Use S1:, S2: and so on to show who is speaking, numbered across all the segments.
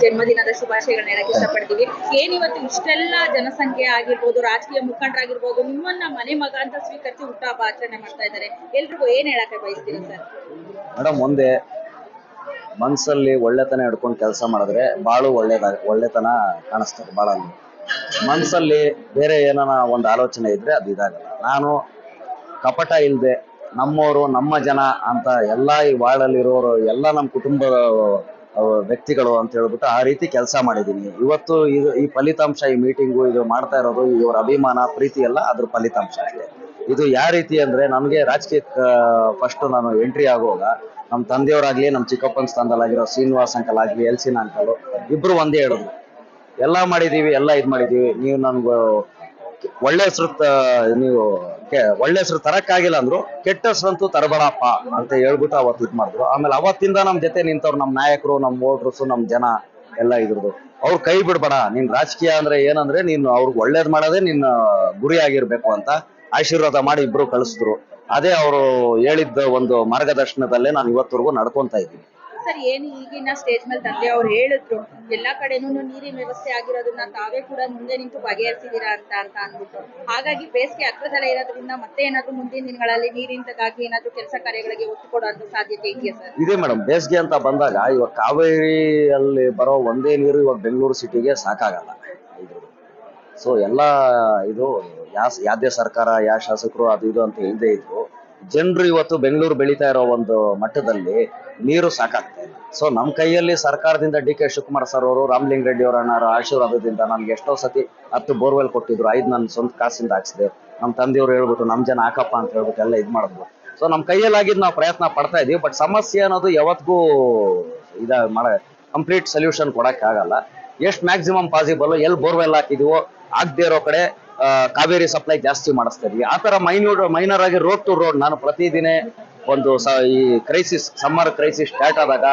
S1: ಜನ್ಮದಿನದ ಶುಭಾಶಯಗಳನ್ನ ಹೇಳಕ್ ಇಷ್ಟಪಡ್ತೀವಿ. ಇವತ್ತು ಇಷ್ಟೆಲ್ಲ ಜನಸಂಖ್ಯೆ ಆಗಿರ್ಬೋದು ರಾಜಕೀಯ ಮುಖಂಡರಾಗಿರ್ಬೋದು ನಿಮ್ಮನ್ನ ಮನೆ ಮಗ ಅಂತ ಸ್ವೀಕರಿಸಿ ಹುಟ್ಟಹಬ್ಬ ಆಚರಣೆ ಮಾಡ್ತಾ ಇದ್ದಾರೆ. ಎಲ್ರಿಗೂ ಏನ್ ಹೇಳಕ್ಕೆ ಬಯಸ್ತೀರಾ ಸರ್?
S2: ಮೇಡಮ್ ಒಂದೇ ಮನ್ಸಲ್ಲಿ ಒಳ್ಳೆತನ ಹಿಡ್ಕೊಂಡು ಕೆಲಸ ಮಾಡಿದ್ರೆ ಬಾಳು ಒಳ್ಳೇದ ಒಳ್ಳೆತನ ಕಾಣಿಸ್ತದೆ ಮನಸ್ಸಲ್ಲಿ ಮನ್ಸಲ್ಲಿ ಬೇರೆ ಏನಾನ ಒಂದು ಆಲೋಚನೆ ಇದ್ರೆ ಅದು ಇದಾಗಲ್ಲ. ನಾನು ಕಪಟ ಇಲ್ಲದೆ ನಮ್ಮವರು ನಮ್ಮ ಜನ ಅಂತ ಎಲ್ಲ ಈ ವಾರ್ಡಲ್ಲಿರೋರು ಎಲ್ಲ ನಮ್ಮ ಕುಟುಂಬದ ಅಹ್, ವ್ಯಕ್ತಿಗಳು ಅಂತ ಹೇಳ್ಬಿಟ್ಟು ಆ ರೀತಿ ಕೆಲಸ ಮಾಡಿದ್ದೀನಿ ಇವತ್ತು ಇದು ಈ ಫಲಿತಾಂಶ ಈ ಮೀಟಿಂಗು ಇದು ಮಾಡ್ತಾ ಇರೋದು ಇವರ ಅಭಿಮಾನ, ಪ್ರೀತಿ ಎಲ್ಲ ಅದ್ರ ಫಲಿತಾಂಶ ಅಷ್ಟೇ. ಇದು ಯಾವ ರೀತಿ ಅಂದ್ರೆ ನನಗೆ ರಾಜಕೀಯ ಫಸ್ಟ್ ನಾನು ಎಂಟ್ರಿ ಆಗುವಾಗ ನಮ್ಮ ತಂದೆಯವರಾಗ್ಲಿ ನಮ್ಮ ಚಿಕ್ಕಪ್ಪನ ಸ್ಥಾನದಲ್ಲಾಗಿರೋ ಶ್ರೀನಿವಾಸ್ ಅಂಕಲ್ ಎಲ್ ಎಲ್ಸಿನ ಅಂಕಲ್ ಇಬ್ರು ಒಂದೇ ಹೇಳಿದ್ರು. ಎಲ್ಲ ಮಾಡಿದೀವಿ, ಎಲ್ಲ ಇದು ಮಾಡಿದೀವಿ, ನೀವು ನನ್ಗೆ ಒಳ್ಳೆ ಹೆಸರು ನೀವು ಒಳ್ಳೆ ಹೆಸರು ತರಕ್ಕಾಗಿಲ್ಲ ಅಂದ್ರು ಕೆಟ್ಟ ಹೆಸರಂತೂ ತರಬೇಡಪ್ಪ ಅಂತ ಹೇಳ್ಬಿಟ್ಟು ಅವತ್ತು ಇದ್ ಮಾಡಿದ್ರು. ಆಮೇಲೆ ಅವತ್ತಿಂದ ನಮ್ ಜೊತೆ ನಿಂತವ್ರು ನಮ್ ನಾಯಕರು, ನಮ್ ವೋಟರ್ಸ್, ನಮ್ ಜನ ಎಲ್ಲ ಇದ್ರದ್ದು ಅವ್ರು ಕೈ ಬಿಡ್ಬೇಡ, ನಿನ್ ರಾಜಕೀಯ ಅಂದ್ರೆ ಏನಂದ್ರೆ ನೀನು ಅವ್ರಿಗೆ ಒಳ್ಳೇದ್ ಮಾಡೋದೇ ನಿನ್ನ ಗುರಿ ಆಗಿರ್ಬೇಕು ಅಂತ ಆಶೀರ್ವಾದ ಮಾಡಿ ಇಬ್ರು ಕಳಿಸಿದ್ರು. ಅದೇ ಅವರು ಹೇಳಿದ್ದ ಒಂದು ಮಾರ್ಗದರ್ಶನದಲ್ಲೇ ನಾನು ಇವತ್ತವರೆಗೂ ನಡ್ಕೊಂತ ಇದ್ದೀನಿ.
S1: ಸರ್, ಏನು ಈಗಿನ ಸ್ಟೇಜ್ ಮೇಲೆ ತಂದೆ ಅವ್ರು ಹೇಳಿದ್ರು, ಎಲ್ಲಾ ಕಡೆನೂ ನೀರಿನ ವ್ಯವಸ್ಥೆ ಆಗಿರೋದನ್ನ ತಾವೇ ಕೂಡ ಮುಂದೆ ನಿಂತು ಬಗೆಹರಿಸಿದೀರಾ ಅಂತ ಅಂತ ಅಂದ್ಬಿಟ್ಟು. ಹಾಗಾಗಿ ಬೇಸಿಗೆ ಹತ್ರದಲ್ಲೇ ಇರೋದ್ರಿಂದ ಮತ್ತೆ ಏನಾದ್ರು ಮುಂದಿನ ದಿನಗಳಲ್ಲಿ ನೀರಿನಗಾಗಿ ಏನಾದ್ರು ಕೆಲಸ ಕಾರ್ಯಗಳಿಗೆ ಒತ್ತು ಕೊಡುವಂತ ಸಾಧ್ಯತೆ ಇದೆಯಾ ಸರ್?
S2: ಇದೆ ಮೇಡಮ್ ಬೇಸಿಗೆ ಅಂತ ಬಂದಾಗ ಇವಾಗ ಕಾವೇರಿಯಲ್ಲಿ ಬರೋ ಒಂದೇ ನೀರು ಇವಾಗ ಬೆಂಗಳೂರು ಸಿಟಿಗೆ ಸಾಕಾಗಲ್ಲ. ಸೊ ಎಲ್ಲ ಇದು ಯಾ, ಯಾವ್ದೇ ಸರ್ಕಾರ ಯಾವ ಶಾಸಕರು ಅದು ಇದು ಅಂತ ಇಲ್ಲದೆ ಇದ್ರು ಜನರು ಇವತ್ತು ಬೆಂಗಳೂರು ಬೆಳೀತಾ ಇರೋ ಒಂದು ಮಟ್ಟದಲ್ಲಿ ನೀರು ಸಾಕಾಗ್ತಾ ಇಲ್ಲ ಸೊ ನಮ್ಮ ಕೈಯಲ್ಲಿ ಸರ್ಕಾರದಿಂದ ಡಿ ಕೆ ಶಿವಕುಮಾರ್ ಸರ್ ಅವರು ರಾಮಲಿಂಗ ರೆಡ್ಡಿ ಅವರ ಅಣ್ಣಾರ ಆಶೀರ್ವಾದದಿಂದ ನನ್ಗೆ ಎಷ್ಟೋ ಸತಿ ಹತ್ತು ಬೋರ್ವೆಲ್ ಕೊಟ್ಟಿದ್ರು. ಐದು ನನ್ನ ಸ್ವಂತ ಕಾಸಿಂದ ಹಾಕ್ಸಿದೆ. ನಮ್ಮ ತಂದೆಯವರು ಹೇಳ್ಬಿಟ್ಟು ನಮ್ಮ ಜನ ಹಾಕಪ್ಪ ಅಂತ ಹೇಳ್ಬಿಟ್ಟು ಎಲ್ಲ ಇದು ಮಾಡಿದ್ರು ಸೊ ನಮ್ಮ ಕೈಯಲ್ಲಾಗಿದ್ದು ನಾವು ಪ್ರಯತ್ನ ಪಡ್ತಾ ಇದೀವಿ ಬಟ್ ಸಮಸ್ಯೆ ಅನ್ನೋದು ಯಾವತ್ತಿಗೂ ಇದ ಮಾಡ ಕಂಪ್ಲೀಟ್ ಸೊಲ್ಯೂಷನ್ ಆಗಲ್ಲ ಎಷ್ಟು ಮ್ಯಾಕ್ಸಿಮಮ್ ಪಾಸಿಬಲ್ ಎಲ್ಲಿ ಬೋರ್ವೆಲ್ ಹಾಕಿದೀವೋ, ಆಗದೆ ಇರೋ ಕಡೆ ಕಾವೇರಿ ಸಪ್ಲೈ ಜಾಸ್ತಿ ಮಾಡಿಸ್ತಾ ಇದೀವಿ. ಆ ತರ ಮೈನ್ಯೂಟ್ ಮೈನರ್ ಆಗಿ ರೋಡ್ ಟು ರೋಡ್ ನಾನು ಪ್ರತಿದಿನ ಒಂದು ಈ ಕ್ರೈಸಿಸ್ ಸಮ್ಮರ್ ಕ್ರೈಸಿಸ್ ಸ್ಟಾರ್ಟ್ ಆದಾಗ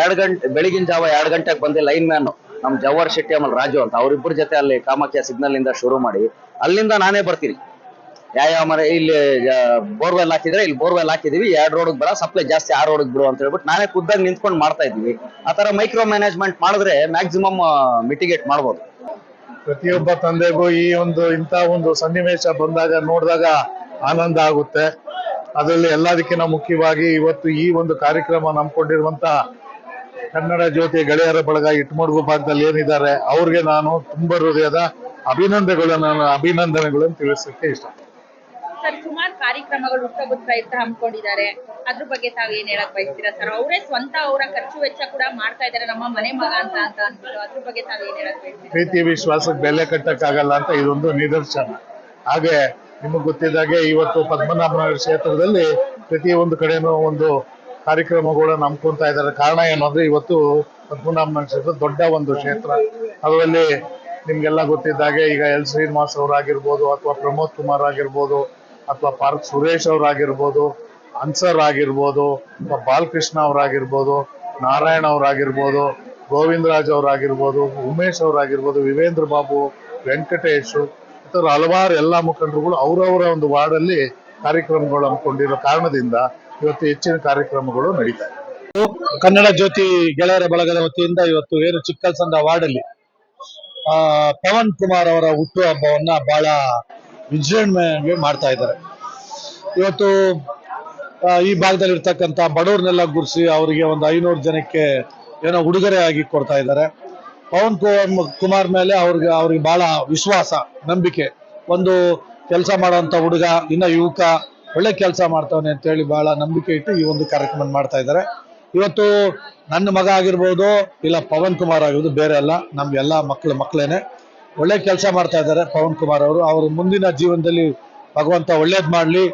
S2: ಎರಡು ಗಂಟೆ, ಬೆಳಗಿನ ಜಾವ ಎರಡು ಗಂಟೆಗೆ ಬಂದು ಲೈನ್ ಮ್ಯಾನ್ ನಮ್ ಜವಾಹರ್ ಶೆಟ್ಟಿ ಆಮೇಲೆ ರಾಜು ಅಂತ ಅವ್ರಿಬ್ಬರ ಜೊತೆ ಅಲ್ಲಿ ಕಾಮಾಖ್ಯ ಸಿಗ್ನಲ್ ಇಂದ ಶುರು ಮಾಡಿ ಅಲ್ಲಿಂದ ನಾನೇ ಬರ್ತೀನಿ. ಯಾವ ಮನೆ ಇಲ್ಲಿ ಬೋರ್ವೆಲ್ ಹಾಕಿದ್ರೆ ಇಲ್ಲಿ ಬೋರ್ವೆಲ್ ಹಾಕಿದೀವಿ. ಎರಡು ರೋಡ್ ಬರ ಸಪ್ಲೈ ಜಾಸ್ತಿ ಆ ರೋಡ್ ಬಿಡು ಅಂತ ಹೇಳ್ಬಿಟ್ಟು ನಾನೇ ಖುದ್ದಾಗಿ ನಿಂತ್ಕೊಂಡು ಮಾಡ್ತಾ ಇದೀವಿ ಆ ತರ ಮೈಕ್ರೋ ಮ್ಯಾನೇಜ್ಮೆಂಟ್ ಮಾಡಿದ್ರೆ ಮ್ಯಾಕ್ಸಿಮಮ್ ಮಿಟಿಗೇಟ್ ಮಾಡ್ಬೋದು.
S3: ಪ್ರತಿಯೊಬ್ಬ ತಂದೆಗೂ ಈ ಒಂದು ಇಂಥ ಒಂದು ಸನ್ನಿವೇಶ ಬಂದಾಗ ನೋಡಿದಾಗ ಆನಂದ ಆಗುತ್ತೆ. ಅದರಲ್ಲಿ ಎಲ್ಲದಕ್ಕಿಂತ ಮುಖ್ಯವಾಗಿ ಇವತ್ತು ಈ ಒಂದು ಕಾರ್ಯಕ್ರಮ ನಂಬ್ಕೊಂಡಿರುವಂತ ಕನ್ನಡ ಜ್ಯೋತಿ ಗೆಳೆಯರ ಬಳಗ ಇಟ್ಮಡ್ಗು ಭಾಗದಲ್ಲಿ ಏನಿದ್ದಾರೆ, ಅವ್ರಿಗೆ ನಾನು ತುಂಬ ಹೃದಯದ ಅಭಿನಂದನೆಗಳನ್ನು ಅಭಿನಂದನೆಗಳನ್ನು ತಿಳಿಸಕ್ಕೆ ಇಷ್ಟ
S1: ಸರ್, ಸುಮಾರು ಕಾರ್ಯಕ್ರಮಗಳು ಹುಟ್ಟಹಬ್ಬದ ಪ್ರಯತ್ನ ಹಮ್ಮಿಕೊಂಡಿದ್ದಾರೆ ಅದ್ರ ಬಗ್ಗೆ ತಾವ್ ಏನ್ ಹೇಳಕ್ ಬಯಸ್ತೀರಾ ಸರ್? ಅವರೇ ಸ್ವಂತ ಅವರ ಖರ್ಚು ವೆಚ್ಚ ಕೂಡ ಮಾಡ್ತಾ ಇದ್ದಾರೆ, ನಮ್ಮ ಮನೆ ಮಗ ಅಂತ ಅಂತ ಅಂದ್ಬಿಟ್ಟು ಅದ್ರ ಬಗ್ಗೆ ತಾವ್ ಏನ್ ಹೇಳಕ್ ಬಯಸ್ತೀರಾ
S3: ಪ್ರೀತಿ ವಿಶ್ವಾಸಕ್ಕೆ ಬೆಲೆ ಕಟ್ಟಕ್ಕಾಗಲ್ಲ ಅಂತ ಇದೊಂದು ನಿದರ್ಶನ. ಹಾಗೆ ನಿಮಗೆ ಗೊತ್ತಿದ್ದಾಗೆ ಇವತ್ತು ಪದ್ಮನಾಭನಗರ ಕ್ಷೇತ್ರದಲ್ಲಿ ಪ್ರತಿಯೊಂದು ಕಡೆನೂ ಒಂದು ಕಾರ್ಯಕ್ರಮಗಳು ನಂಬ್ಕೊಂತ ಇದ್ದಾರೆ. ಕಾರಣ ಏನು ಅಂದ್ರೆ ಇವತ್ತು ಪದ್ಮನಾಭನಗರ ಕ್ಷೇತ್ರ ದೊಡ್ಡ ಒಂದು ಕ್ಷೇತ್ರ. ಅದರಲ್ಲಿ ನಿಮ್ಗೆಲ್ಲ ಗೊತ್ತಿದ್ದಾಗೆ ಈಗ ಎಲ್ ಶ್ರೀನಿವಾಸ್ ಅವರಾಗಿರ್ಬೋದು ಅಥವಾ ಪ್ರಮೋದ್ ಕುಮಾರ್ ಆಗಿರ್ಬೋದು ಅಥವಾ ಪಾರ್ಕ್ ಸುರೇಶ್ ಅವರಾಗಿರ್ಬೋದು, ಅನ್ಸರ್ ಆಗಿರ್ಬೋದು, ಅಥವಾ ಬಾಲಕೃಷ್ಣ ಅವರಾಗಿರ್ಬೋದು, ನಾರಾಯಣ ಅವರಾಗಿರ್ಬೋದು, ಗೋವಿಂದರಾಜ್ ಅವರಾಗಿರ್ಬೋದು, ಉಮೇಶ್ ಅವರಾಗಿರ್ಬೋದು, ವಿವೇಂದ್ರ ಬಾಬು, ವೆಂಕಟೇಶ್ ಇತರ ಹಲವಾರು ಎಲ್ಲ ಮುಖಂಡರುಗಳು ಅವರವರ ಒಂದು ವಾರ್ಡಲ್ಲಿ ಕಾರ್ಯಕ್ರಮಗಳು ಹಮ್ಮಿಕೊಂಡಿರೋ ಕಾರಣದಿಂದ ಇವತ್ತು ಹೆಚ್ಚಿನ ಕಾರ್ಯಕ್ರಮಗಳು ನಡೀತಾ ಕನ್ನಡ ಜ್ಯೋತಿ ಗೆಳೆಯರ ಬಳಗದ ವತಿಯಿಂದ ಇವತ್ತು ಏನು ಚಿಕ್ಕಲ್ಸಂದ ವಾರ್ಡಲ್ಲಿ ಪವನ್ ಕುಮಾರ್ ಅವರ ಹುಟ್ಟುಹಬ್ಬವನ್ನ ಬಹಳ ವಿಜೃಂಭಣೆಯಾಗಿ ಮಾಡ್ತಾ ಇದ್ದಾರೆ. ಇವತ್ತು ಈ ಭಾಗದಲ್ಲಿ ಇರ್ತಕ್ಕಂಥ ಬಡವ್ರನ್ನೆಲ್ಲ ಗುರ್ಸಿ ಅವರಿಗೆ ಒಂದು ಐನೂರು ಜನಕ್ಕೆ ಏನೋ ಉಡುಗೊರೆ ಆಗಿ ಕೊಡ್ತಾ ಇದ್ದಾರೆ. ಪವನ್ ಕುಮಾರ್ ಮೇಲೆ ಅವ್ರಿಗೆ ಅವ್ರಿಗೆ ಬಹಳ ವಿಶ್ವಾಸ, ನಂಬಿಕೆ. ಒಂದು ಕೆಲಸ ಮಾಡುವಂತ ಹುಡುಗ, ಇನ್ನ ಯುವಕ, ಒಳ್ಳೆ ಕೆಲಸ ಮಾಡ್ತಾವನೆ ಅಂತೇಳಿ ಬಹಳ ನಂಬಿಕೆ ಇಟ್ಟು ಈ ಒಂದು ಕಾರ್ಯಕ್ರಮ ಮಾಡ್ತಾ ಇದ್ದಾರೆ. ಇವತ್ತು ನನ್ನ ಮಗ ಆಗಿರ್ಬೋದು, ಇಲ್ಲ ಪವನ್ ಕುಮಾರ್ ಆಗಿರ್ಬೋದು, ಬೇರೆ ಅಲ್ಲ ನಮ್ಗೆಲ್ಲ ಮಕ್ಕಳು ಮಕ್ಕಳೇನೆ ಒಳ್ಳೆ ಕೆಲಸ ಮಾಡ್ತಾ ಇದ್ದಾರೆ ಪವನ್ ಕುಮಾರ್ ಅವರು. ಅವರು ಮುಂದಿನ ಜೀವನದಲ್ಲಿ ಭಗವಂತ ಒಳ್ಳೇದ್ ಮಾಡಲಿ.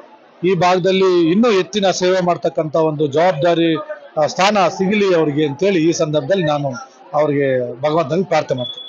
S3: ಈ ಭಾಗದಲ್ಲಿ ಇನ್ನೂ ಹೆಚ್ಚಿನ ಸೇವೆ ಮಾಡ್ತಕ್ಕಂಥ ಒಂದು ಜವಾಬ್ದಾರಿ ಸ್ಥಾನ ಸಿಗಲಿ ಅವರಿಗೆ ಅಂತೇಳಿ ಈ ಸಂದರ್ಭದಲ್ಲಿ ನಾನು ಅವರಿಗೆ ಭಗವಂತನಿಗೆ ಪ್ರಾರ್ಥನೆ ಮಾಡ್ತೀನಿ.